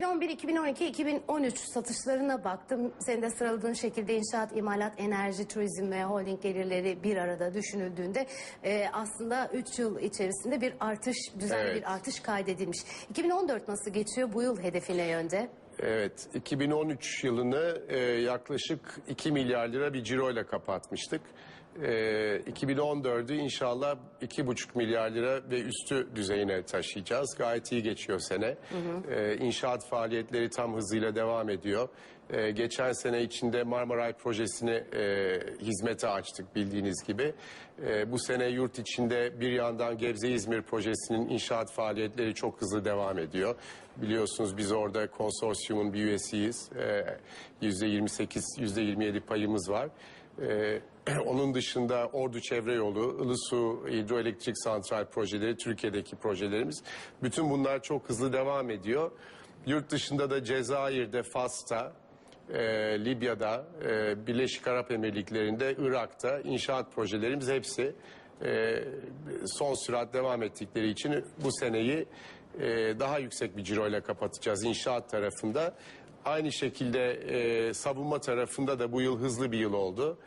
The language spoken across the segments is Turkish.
2011, 2012, 2013 satışlarına baktım. Senin de sıraladığın şekilde inşaat, imalat, enerji, turizm ve holding gelirleri bir arada düşünüldüğünde e, aslında 3 yıl içerisinde bir artış, düzenli Evet. bir artış kaydedilmiş. 2014 nasıl geçiyor? Bu yıl hedefine yönde. Evet, 2013 yılını e, yaklaşık 2 milyar lira bir ciroyla kapatmıştık. E, 2014'ü inşallah 2,5 milyar lira ve üstü düzeyine taşıyacağız. Gayet iyi geçiyor sene. E, inşaat faaliyetleri tam hızıyla devam ediyor. E, geçen sene içinde Marmaray projesini e, hizmete açtık bildiğiniz gibi. E, bu sene yurt içinde bir yandan Gebze-İzmir projesinin inşaat faaliyetleri çok hızlı devam ediyor. Biliyorsunuz biz orada konsorsiyumun bir üyesiyiz. E, %28, %27 payımız var. E, onun dışında Ordu Çevre Yolu, Ilısu Hidroelektrik Santral projeleri, Türkiye'deki projelerimiz. Bütün bunlar çok hızlı devam ediyor. Yurt dışında da Cezayir'de, Fas'ta, e, Libya'da, e, Birleşik Arap Emirlikleri'nde, Irak'ta inşaat projelerimiz hepsi e, son sürat devam ettikleri için bu seneyi e, daha yüksek bir ciroyla kapatacağız inşaat tarafında. Aynı şekilde e, savunma tarafında da bu yıl hızlı bir yıl oldu.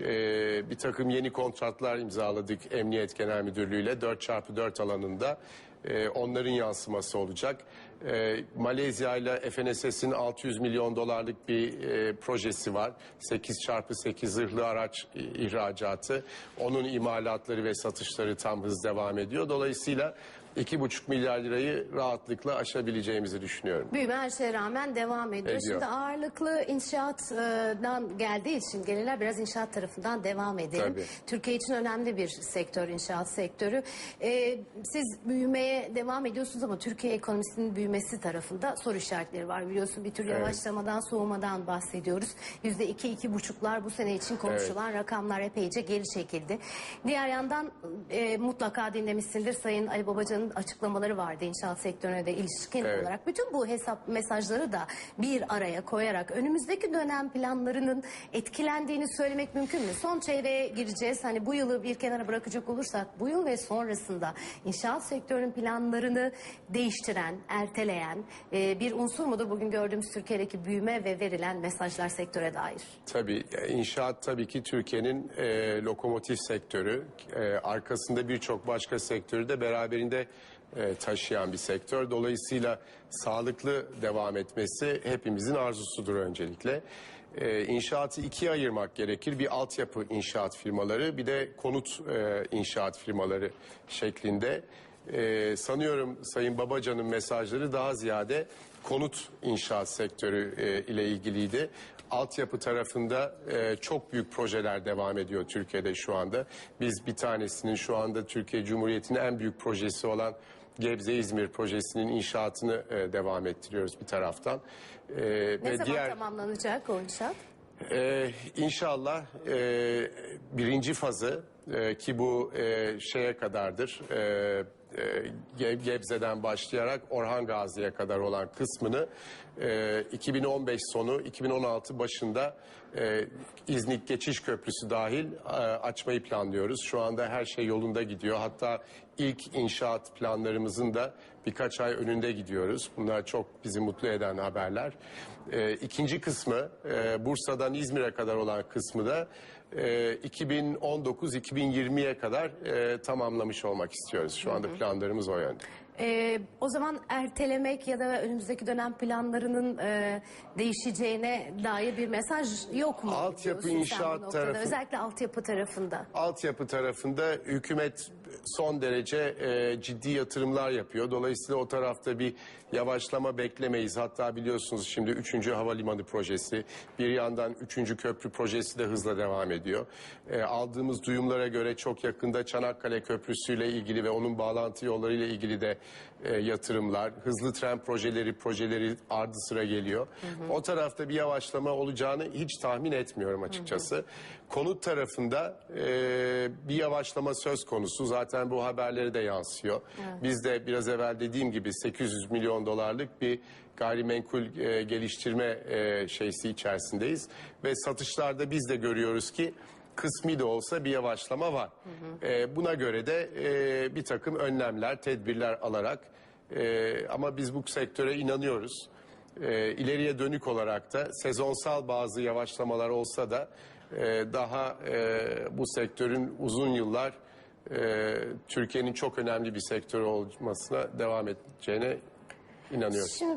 E, bir takım yeni kontratlar imzaladık Emniyet Genel Müdürlüğü ile 4x4 alanında. E, onların yansıması olacak. E, Malezya ile FNSS'in 600 milyon dolarlık bir e, projesi var. 8x8 zırhlı araç ihracatı. Onun imalatları ve satışları tam hız devam ediyor. Dolayısıyla 2,5 milyar lirayı rahatlıkla aşabileceğimizi düşünüyorum. Büyüme her şeye rağmen devam ediyor. Ediyor. Şimdi ağırlıklı inşaatdan geldiği için gelirler biraz inşaat tarafından devam edelim. Tabii. Türkiye için önemli bir sektör inşaat sektörü. Ee, siz büyümeye devam ediyorsunuz ama Türkiye ekonomisinin büyümesi tarafında soru işaretleri var. Biliyorsun bir tür yavaşlamadan soğumadan bahsediyoruz. Yüzde iki, iki buçuklar bu sene için konuşulan rakamlar epeyce geri çekildi. Diğer yandan e, mutlaka dinlemişsindir Sayın Ali Babacan'ın açıklamaları vardı inşaat sektörüne de ilişkin Evet. olarak. Bütün bu hesap mesajları da bir araya koyarak önümüzdeki dönem planlarının etkilendiğini söylemek mümkün mü? Son çeyreğe gireceğiz. Hani bu yılı bir kenara bırakacak olursak bu yıl ve sonrasında inşaat sektörünün planlarını değiştiren, erteleyen e, bir unsur mudur bugün gördüğümüz Türkiye'deki büyüme ve verilen mesajlar sektöre dair? Tabii inşaat tabii ki Türkiye'nin e, lokomotif sektörü. E, arkasında birçok başka sektörü de beraberinde e, taşıyan bir sektör. Dolayısıyla sağlıklı devam etmesi hepimizin arzusudur öncelikle. E, inşaatı ikiye ayırmak gerekir. Bir altyapı inşaat firmaları bir de konut e, inşaat firmaları şeklinde. E, sanıyorum Sayın Babacan'ın mesajları daha ziyade konut inşaat sektörü e, ile ilgiliydi. Altyapı tarafında e, çok büyük projeler devam ediyor Türkiye'de şu anda. Biz bir tanesinin şu anda Türkiye Cumhuriyeti'nin en büyük projesi olan Gebze İzmir projesinin inşaatını e, devam ettiriyoruz bir taraftan. E, Ne ve zaman diğer tamamlanacak o inşaat? ee, inşallah e, birinci fazı e, ki bu e, şeye kadardır. E, e, Ge- Gebze'den başlayarak Orhan Gazi'ye kadar olan kısmını e, 2015 sonu 2016 başında e, İznik Geçiş Köprüsü dahil e, açmayı planlıyoruz. Şu anda her şey yolunda gidiyor. Hatta ilk inşaat planlarımızın da birkaç ay önünde gidiyoruz. Bunlar çok bizi mutlu eden haberler. E, ikinci kısmı e, Bursa'dan İzmir'e kadar olan kısmı da e, 2019-2020'ye kadar e, tamamlamış olmak istiyoruz. Şu anda planlarımız o yönde. Ee, o zaman ertelemek ya da önümüzdeki dönem planlarının e, değişeceğine dair bir mesaj yok mu? Altyapı diyorsun sen bu inşaat noktada? tarafı- Özellikle altyapı tarafında. Altyapı tarafında hükümet son derece e, ciddi yatırımlar yapıyor. Dolayısıyla o tarafta bir yavaşlama beklemeyiz. Hatta biliyorsunuz şimdi 3. Havalimanı projesi, bir yandan 3. Köprü projesi de hızla devam ediyor. E, aldığımız duyumlara göre çok yakında Çanakkale Köprüsü ile ilgili ve onun bağlantı yolları ile ilgili de e, yatırımlar, hızlı tren projeleri, projeleri ardı sıra geliyor. O tarafta bir yavaşlama olacağını hiç tahmin etmiyorum açıkçası. Konut tarafında e, bir yavaşlama söz konusu. Zaten bu haberlere de yansıyor. Biz de biraz evvel dediğim gibi 800 milyon dolarlık bir gayrimenkul e, geliştirme e, şeysi içerisindeyiz. Ve satışlarda biz de görüyoruz ki kısmi de olsa bir yavaşlama var. E, buna göre de e, bir takım önlemler, tedbirler alarak e, ama biz bu sektöre inanıyoruz. e, ileriye dönük olarak da sezonsal bazı yavaşlamalar olsa da e, daha e, bu sektörün uzun yıllar e, Türkiye'nin çok önemli bir sektör olmasına devam edeceğine inanıyoruz. Şimdi